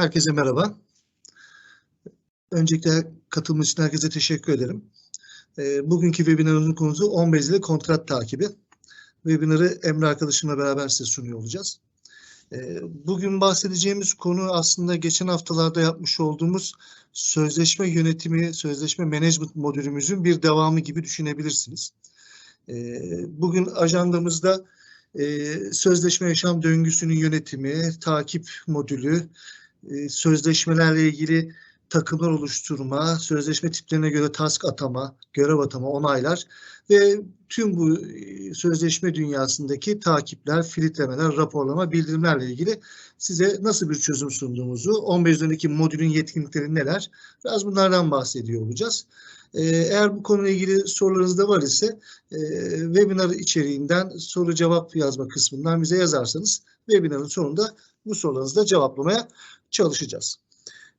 Herkese merhaba. Öncelikle katılım için herkese teşekkür ederim. E, bugünkü webinarımızın konusu 10 bezli kontrat takibi. Webinarı Emre arkadaşımla beraber size sunuyor olacağız. E, bugün bahsedeceğimiz konu aslında geçen haftalarda yapmış olduğumuz sözleşme yönetimi, sözleşme management modülümüzün bir devamı gibi düşünebilirsiniz. E, bugün ajandamızda e, sözleşme yaşam döngüsünün yönetimi, takip modülü, e, sözleşmelerle ilgili takımlar oluşturma, sözleşme tiplerine göre task atama, görev atama, onaylar ve tüm bu e, sözleşme dünyasındaki takipler, filtremeler, raporlama, bildirimlerle ilgili size nasıl bir çözüm sunduğumuzu, 15 üzerindeki modülün yetkinlikleri neler, biraz bunlardan bahsediyor olacağız. E, eğer bu konuyla ilgili sorularınız da var ise e, webinar içeriğinden soru cevap yazma kısmından bize yazarsanız webinarın sonunda bu sorularınızı da cevaplamaya çalışacağız.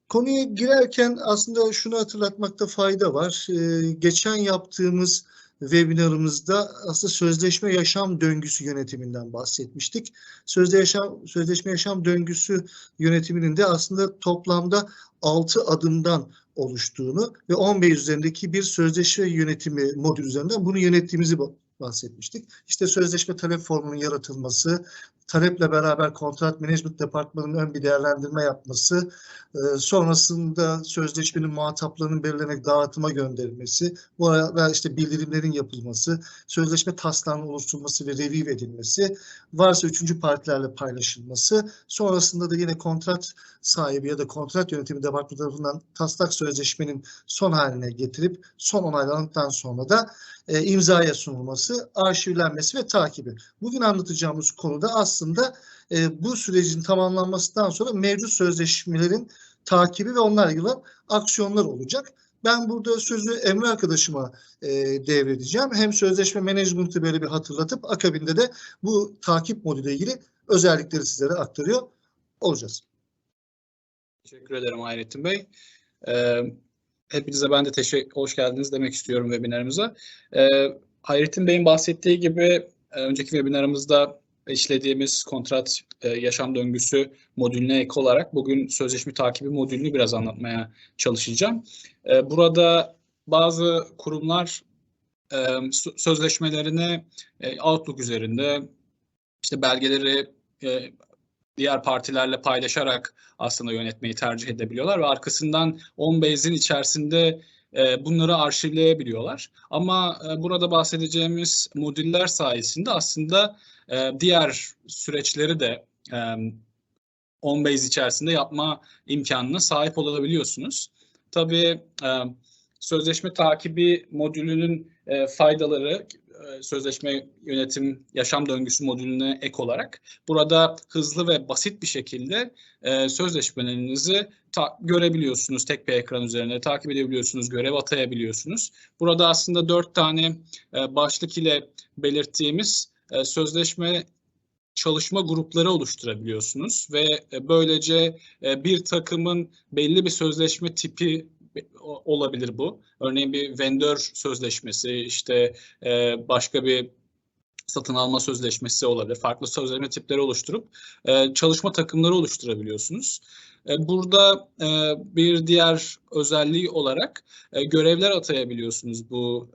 Konuya girerken aslında şunu hatırlatmakta fayda var. Ee, geçen yaptığımız webinarımızda aslında sözleşme yaşam döngüsü yönetiminden bahsetmiştik. Sözde yaşam, sözleşme yaşam döngüsü yönetiminin de aslında toplamda 6 adımdan oluştuğunu ve 15 üzerindeki bir sözleşme yönetimi modül üzerinden bunu yönettiğimizi bahsetmiştik. İşte sözleşme talep formunun yaratılması, taleple beraber kontrat management departmanının ön bir değerlendirme yapması, e, sonrasında sözleşmenin muhataplarının belirlenerek dağıtıma gönderilmesi, bu ve işte bildirimlerin yapılması, sözleşme taslağının oluşturulması ve review edilmesi, varsa üçüncü partilerle paylaşılması, sonrasında da yine kontrat sahibi ya da kontrat yönetimi departmanı tarafından taslak sözleşmenin son haline getirip son onaylandıktan sonra da e, imzaya sunulması, arşivlenmesi ve takibi. Bugün anlatacağımız konuda aslında e, bu sürecin tamamlanmasından sonra mevcut sözleşmelerin takibi ve onlarla ilgili aksiyonlar olacak. Ben burada sözü Emre arkadaşıma e, devredeceğim. Hem sözleşme management'ı böyle bir hatırlatıp akabinde de bu takip moduyla ilgili özellikleri sizlere aktarıyor olacağız. Teşekkür ederim Hayrettin Bey. Ee, hepinize ben de teşekkür, hoş geldiniz demek istiyorum webinarımıza. Ee, Hayrettin Bey'in bahsettiği gibi e, önceki webinarımızda işlediğimiz kontrat e, yaşam döngüsü modülüne ek olarak bugün sözleşme takibi modülünü biraz anlatmaya çalışacağım. E, burada bazı kurumlar e, sözleşmelerini e, Outlook üzerinde işte belgeleri e, diğer partilerle paylaşarak aslında yönetmeyi tercih edebiliyorlar ve arkasından OnBase'in içerisinde e, bunları arşivleyebiliyorlar. Ama e, burada bahsedeceğimiz modüller sayesinde aslında e, diğer süreçleri de e, OnBase içerisinde yapma imkanına sahip olabiliyorsunuz. Tabii sözleşme takibi modülünün e, faydaları e, sözleşme yönetim yaşam döngüsü modülüne ek olarak burada hızlı ve basit bir şekilde e, sözleşmelerinizi ta- görebiliyorsunuz tek bir ekran üzerinde takip edebiliyorsunuz görev atayabiliyorsunuz. Burada aslında dört tane e, başlık ile belirttiğimiz e, sözleşme çalışma grupları oluşturabiliyorsunuz ve e, böylece e, bir takımın belli bir sözleşme tipi olabilir bu. Örneğin bir vendor sözleşmesi, işte başka bir satın alma sözleşmesi olabilir. Farklı sözleşme tipleri oluşturup çalışma takımları oluşturabiliyorsunuz. Burada bir diğer özelliği olarak görevler atayabiliyorsunuz bu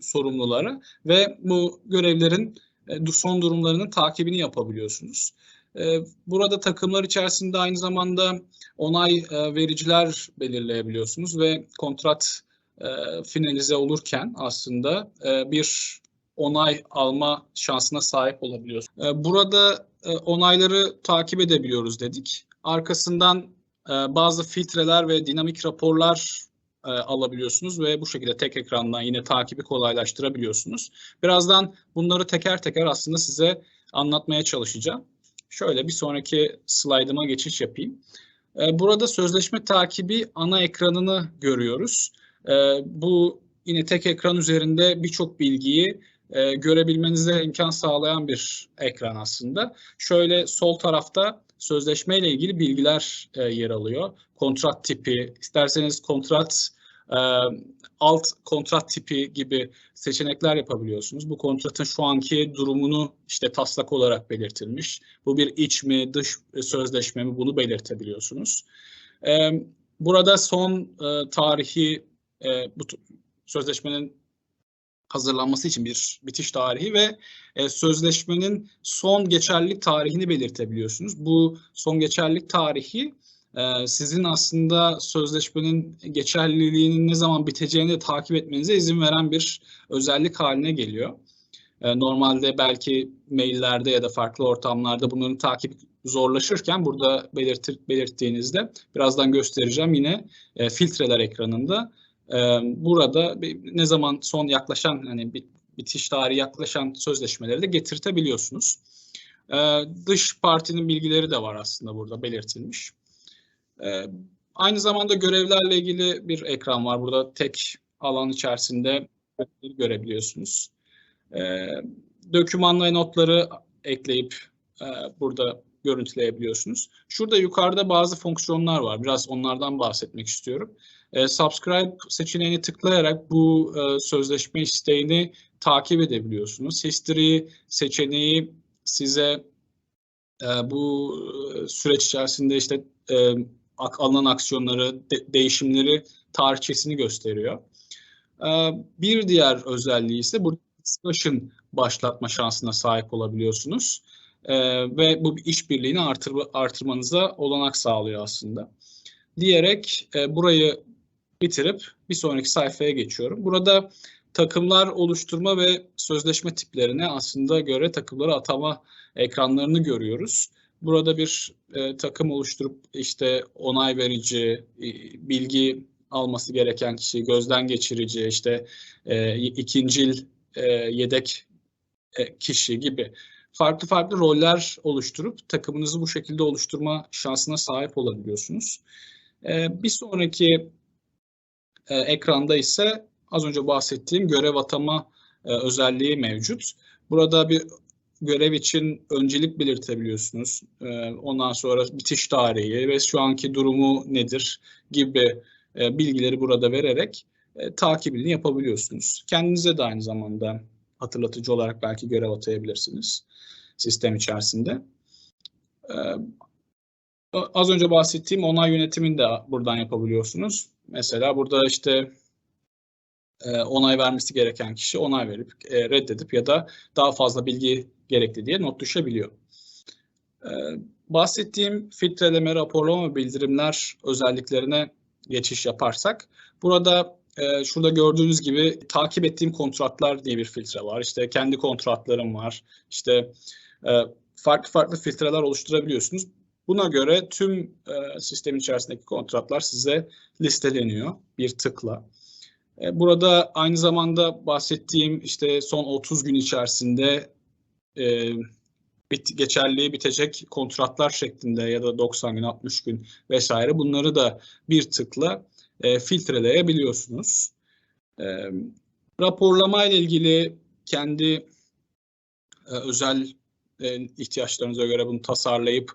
sorumlulara ve bu görevlerin son durumlarının takibini yapabiliyorsunuz. Ee, burada takımlar içerisinde aynı zamanda onay e, vericiler belirleyebiliyorsunuz ve kontrat e, finalize olurken aslında e, bir onay alma şansına sahip olabiliyorsunuz. Burada onayları takip edebiliyoruz dedik. Arkasından bazı filtreler ve dinamik raporlar alabiliyorsunuz ve bu şekilde tek ekrandan yine takibi kolaylaştırabiliyorsunuz. Birazdan bunları teker teker aslında size anlatmaya çalışacağım. Şöyle bir sonraki slaydıma geçiş yapayım. Ee, burada sözleşme takibi ana ekranını görüyoruz. Ee, bu yine tek ekran üzerinde birçok bilgiyi e, görebilmenize imkan sağlayan bir ekran aslında. Şöyle sol tarafta sözleşme ile ilgili bilgiler e, yer alıyor. Kontrat tipi, isterseniz kontrat e, alt kontrat tipi gibi seçenekler yapabiliyorsunuz. Bu kontratın şu anki durumunu işte taslak olarak belirtilmiş. Bu bir iç mi dış sözleşme mi bunu belirtebiliyorsunuz. E, burada son e, tarihi e, bu sözleşmenin hazırlanması için bir bitiş tarihi ve e, sözleşmenin son geçerlilik tarihini belirtebiliyorsunuz. Bu son geçerlilik tarihi e, sizin aslında sözleşmenin geçerliliğinin ne zaman biteceğini de takip etmenize izin veren bir özellik haline geliyor. E, normalde belki maillerde ya da farklı ortamlarda bunların takip zorlaşırken burada belirtir, belirttiğinizde birazdan göstereceğim yine e, filtreler ekranında burada ne zaman son yaklaşan hani bitiş tarihi yaklaşan sözleşmeleri de getirtebiliyorsunuz. Dış partinin bilgileri de var aslında burada belirtilmiş. Aynı zamanda görevlerle ilgili bir ekran var. Burada tek alan içerisinde görebiliyorsunuz. Doküman ve notları ekleyip burada görüntüleyebiliyorsunuz. Şurada yukarıda bazı fonksiyonlar var. Biraz onlardan bahsetmek istiyorum. E, subscribe seçeneğini tıklayarak bu e, sözleşme isteğini takip edebiliyorsunuz. History seçeneği size e, bu e, süreç içerisinde işte e, alınan aksiyonları, de, değişimleri tarihçesini gösteriyor. E, bir diğer özelliği ise burada discussion başlatma şansına sahip olabiliyorsunuz. E, ve bu işbirliğini artır, artırmanıza olanak sağlıyor aslında. Diyerek e, burayı bitirip bir sonraki sayfaya geçiyorum. Burada takımlar oluşturma ve sözleşme tiplerine aslında göre takımları atama ekranlarını görüyoruz. Burada bir e, takım oluşturup işte onay verici, e, bilgi alması gereken kişi, gözden geçirici, işte e, ikincil e, yedek e, kişi gibi farklı farklı roller oluşturup takımınızı bu şekilde oluşturma şansına sahip olabiliyorsunuz. E, bir sonraki e, ekranda ise az önce bahsettiğim görev atama e, özelliği mevcut. Burada bir görev için öncelik belirtebiliyorsunuz. E, ondan sonra bitiş tarihi ve şu anki durumu nedir gibi e, bilgileri burada vererek takibini yapabiliyorsunuz. Kendinize de aynı zamanda hatırlatıcı olarak belki görev atayabilirsiniz sistem içerisinde. E, az önce bahsettiğim onay yönetimini de buradan yapabiliyorsunuz. Mesela burada işte e, onay vermesi gereken kişi onay verip e, reddedip ya da daha fazla bilgi gerekli diye not düşebiliyor. E, bahsettiğim filtreleme, raporlama bildirimler özelliklerine geçiş yaparsak burada e, şurada gördüğünüz gibi takip ettiğim kontratlar diye bir filtre var. İşte kendi kontratlarım var. İşte farklı farklı filtreler oluşturabiliyorsunuz. Buna göre tüm e, sistemin içerisindeki kontratlar size listeleniyor bir tıkla. E, burada aynı zamanda bahsettiğim işte son 30 gün içerisinde e, bit, geçerliği bitecek kontratlar şeklinde ya da 90 gün, 60 gün vesaire bunları da bir tıkla e, filtreleyebiliyorsunuz. E, raporlama ile ilgili kendi e, özel e, ihtiyaçlarınıza göre bunu tasarlayıp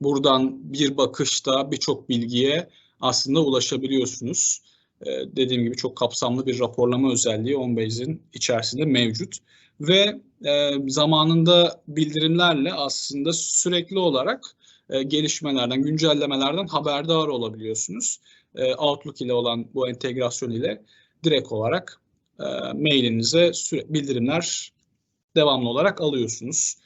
buradan bir bakışta birçok bilgiye aslında ulaşabiliyorsunuz. Dediğim gibi çok kapsamlı bir raporlama özelliği OnBase'in içerisinde mevcut. Ve zamanında bildirimlerle aslında sürekli olarak gelişmelerden, güncellemelerden haberdar olabiliyorsunuz. Outlook ile olan bu entegrasyon ile direkt olarak mailinize bildirimler devamlı olarak alıyorsunuz.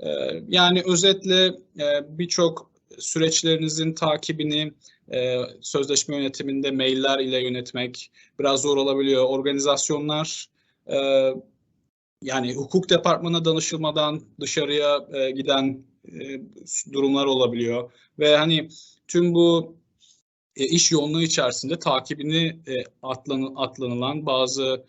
Ee, yani özetle e, birçok süreçlerinizin takibini e, sözleşme yönetiminde mailler ile yönetmek biraz zor olabiliyor. Organizasyonlar e, yani hukuk departmanına danışılmadan dışarıya giden durumlar olabiliyor ve hani tüm bu iş yoğunluğu içerisinde takibini atlanılan bazı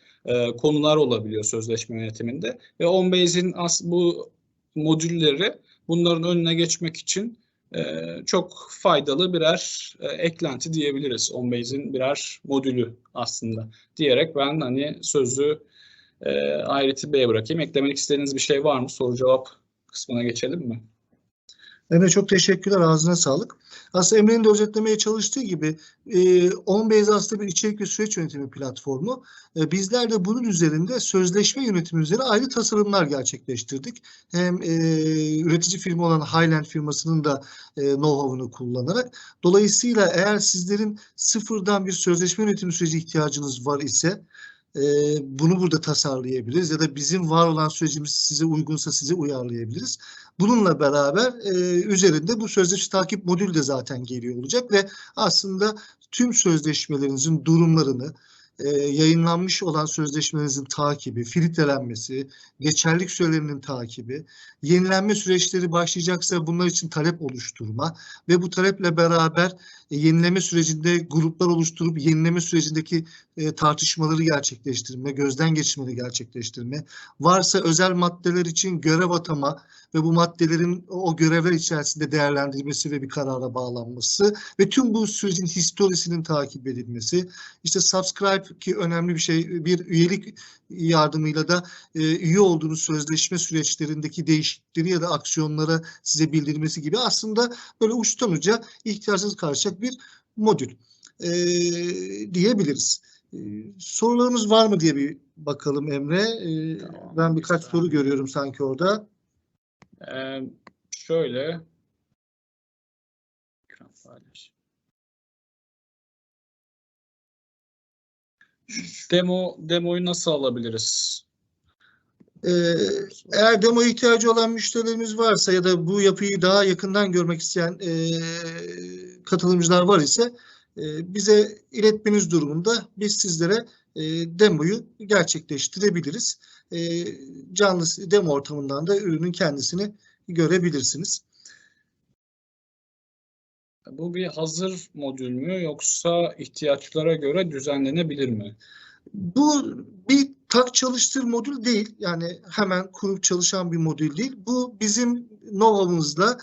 konular olabiliyor sözleşme yönetiminde ve OnBase'in as bu modülleri bunların önüne geçmek için e, çok faydalı birer e, eklenti diyebiliriz. OnBase'in birer modülü aslında diyerek ben hani sözü e, Ayreti Bey'e bırakayım. Eklemek istediğiniz bir şey var mı? Soru cevap kısmına geçelim mi? Emre çok teşekkürler. Ağzına sağlık. Aslında Emre'nin de özetlemeye çalıştığı gibi e, OnBase aslında bir içerik ve süreç yönetimi platformu. E, bizler de bunun üzerinde sözleşme yönetimi üzerine ayrı tasarımlar gerçekleştirdik. Hem e, üretici firma olan Highland firmasının da e, know-how'unu kullanarak. Dolayısıyla eğer sizlerin sıfırdan bir sözleşme yönetimi süreci ihtiyacınız var ise e, bunu burada tasarlayabiliriz ya da bizim var olan sürecimiz size uygunsa size uyarlayabiliriz. Bununla beraber e, üzerinde bu sözleşme takip modülü de zaten geliyor olacak ve aslında tüm sözleşmelerinizin durumlarını, e, yayınlanmış olan sözleşmelerinizin takibi, filtrelenmesi, geçerlilik sürelerinin takibi, yenilenme süreçleri başlayacaksa bunlar için talep oluşturma ve bu taleple beraber e, yenileme sürecinde gruplar oluşturup yenileme sürecindeki e, tartışmaları gerçekleştirme, gözden geçirmeleri gerçekleştirme, varsa özel maddeler için görev atama ve bu maddelerin o görevler içerisinde değerlendirilmesi ve bir karara bağlanması ve tüm bu sürecin historisinin takip edilmesi, işte subscribe ki önemli bir şey, bir üyelik yardımıyla da e, üye olduğunuz sözleşme süreçlerindeki değişiklikleri ya da aksiyonlara size bildirmesi gibi aslında böyle uçtan uca ihtiyaçsız karşılayacak bir modül e, diyebiliriz. E, sorularımız var mı diye bir bakalım Emre. E, Tamam, ben birkaç güzel. soru görüyorum sanki orada. Ee, şöyle ekran paylaş. Demo demoyu nasıl alabiliriz? Ee, eğer demo ihtiyacı olan müşterilerimiz varsa ya da bu yapıyı daha yakından görmek isteyen e, katılımcılar var ise e, bize iletmeniz durumunda biz sizlere e, demoyu gerçekleştirebiliriz. E, canlı demo ortamından da ürünün kendisini görebilirsiniz. Bu bir hazır modül mü yoksa ihtiyaçlara göre düzenlenebilir mi? Bu bir tak çalıştır modül değil. Yani hemen kurup çalışan bir modül değil. Bu bizim Nova'mızla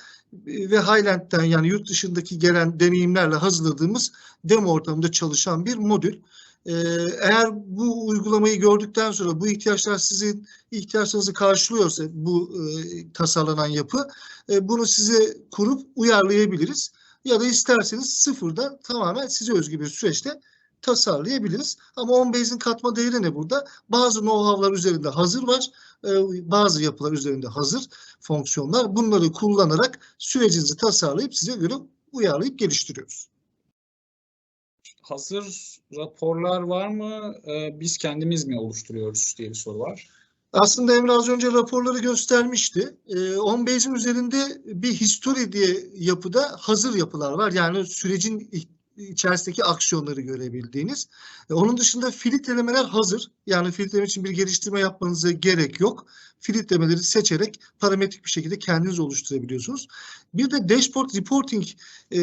ve Highland'den yani yurt dışındaki gelen deneyimlerle hazırladığımız demo ortamında çalışan bir modül. Ee, eğer bu uygulamayı gördükten sonra bu ihtiyaçlar sizin ihtiyaçlarınızı karşılıyorsa bu e, tasarlanan yapı e, bunu size kurup uyarlayabiliriz. Ya da isterseniz sıfırdan tamamen size özgü bir süreçte tasarlayabiliriz. Ama OnBase'in katma değeri ne burada? Bazı know-how'lar üzerinde hazır var. e, Bazı yapılar üzerinde hazır fonksiyonlar. Bunları kullanarak sürecinizi tasarlayıp size göre uyarlayıp geliştiriyoruz. Hazır raporlar var mı? Ee, biz kendimiz mi oluşturuyoruz diye bir soru var. Aslında Emre az önce raporları göstermişti. Ee, OnBase'in üzerinde bir history diye yapıda hazır yapılar var. Yani sürecin iç- içerisindeki aksiyonları görebildiğiniz. E, onun dışında filtrelemeler hazır. Yani filtreleme için bir geliştirme yapmanıza gerek yok. Filtremeleri seçerek parametrik bir şekilde kendiniz oluşturabiliyorsunuz. Bir de dashboard reporting e,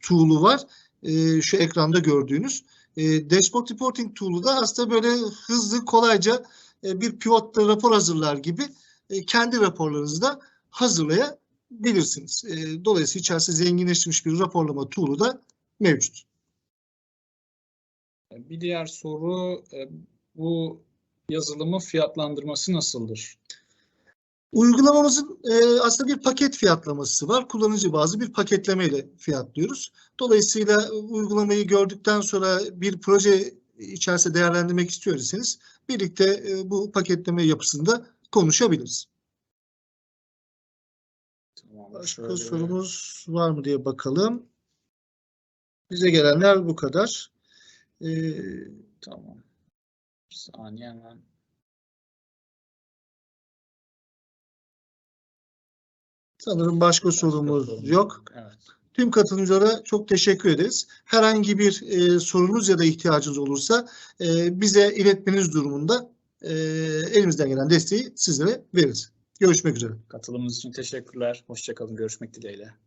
tool'u var. E, şu ekranda gördüğünüz. E, dashboard reporting tool'u da aslında böyle hızlı, kolayca e, bir pivotta rapor hazırlar gibi e, kendi raporlarınızı da hazırlayabilirsiniz. E, Dolayısıyla içerisinde zenginleştirilmiş bir raporlama tool'u da mevcut. Bir diğer soru bu yazılımın fiyatlandırması nasıldır? Uygulamamızın e, aslında bir paket fiyatlaması var. Kullanıcı bazı bir paketlemeyle fiyatlıyoruz. Dolayısıyla uygulamayı gördükten sonra bir proje içerisinde değerlendirmek istiyorsanız birlikte e, bu paketleme yapısında konuşabiliriz. Tamam, Başka şöyle- sorumuz var mı diye bakalım. Bize gelenler bu kadar. Ee, Tamam. Bir saniye hemen. sanırım başka sorumuz yok. Evet. Tüm katılımcılara çok teşekkür ederiz. Herhangi bir e, sorunuz ya da ihtiyacınız olursa e, bize iletmeniz durumunda e, elimizden gelen desteği sizlere veririz. Görüşmek üzere. Katılımınız için teşekkürler. Hoşça kalın. Görüşmek dileğiyle.